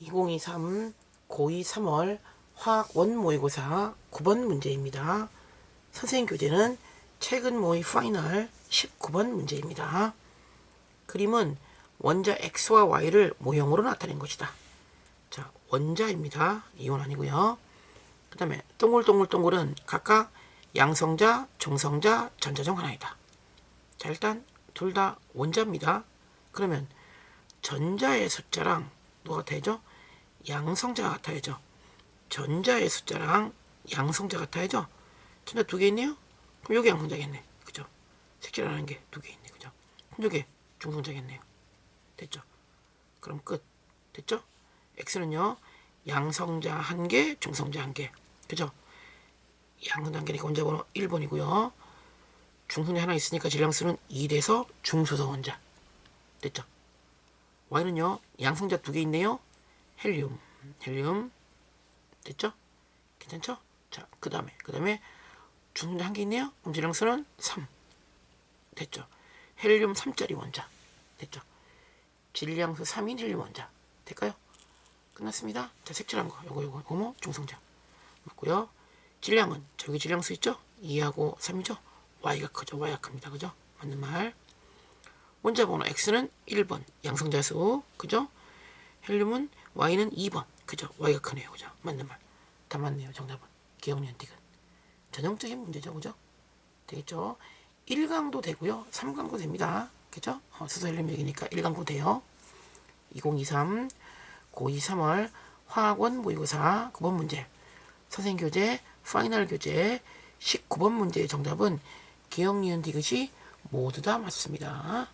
2023 고2 3월 화학 원 모의고사 9번 문제입니다. 선생님 교재는 최근 모의 파이널 19번 문제입니다. 그림은 원자 x와 y를 모형으로 나타낸 것이다. 자, 원자입니다. 이온 아니고요. 그 다음에 동글동글동글은 각각 양성자, 중성자, 전자 중 하나이다. 자, 일단 둘 다 원자입니다. 그러면 전자의 숫자랑 뭐가 되죠? 양성자가 같아야죠. 전자의 숫자랑 양성자 같아야죠. 전자 두 개 있네요. 그럼 여기 양성자겠네. 그죠? 색칠하는 게 두 개 있네. 그죠? 그럼 여기 중성자겠네요. 됐죠? 그럼 끝. 됐죠? x는요. 양성자 한 개, 중성자 한 개. 그죠? 양성자 한 개니까 원자번호 1번이고요. 중성자 하나 있으니까 질량수는 2 돼서 중소성 원자. 됐죠? y는요. 양성자 두 개 있네요. 헬륨, 헬륨. 됐죠? 괜찮죠? 자, 그 다음에, 그 다음에 중성자 한 개 있네요. 그럼 질량수는 3. 됐죠? 헬륨 3짜리 원자. 됐죠? 질량수 3인 헬륨 원자. 될까요? 끝났습니다. 자, 색칠한 거. 요거, 요거, 고모 중성자. 맞고요. 질량은, 저기 질량수 있죠? 2하고 3이죠? y가 크죠? y가 큽니다. 그죠? 맞는 말. 원자 번호 x는 1번 양성자 수 그죠? 헬륨은 y는 2번 그죠? y가 크네요 그죠? 맞는 말 다 맞네요 정답은 기억년 틱은 전형적인 문제죠 그죠? 되겠죠? 1강도 되고요 3강도 됩니다 그죠? 어, 헬륨 얘기니까 1강도 돼요 2023 고2 3월 화학원 모의고사 9번 문제 선생님 교재 파이널 교재 19번 문제의 정답은 기억 니은 디귿이 모두 다 맞습니다.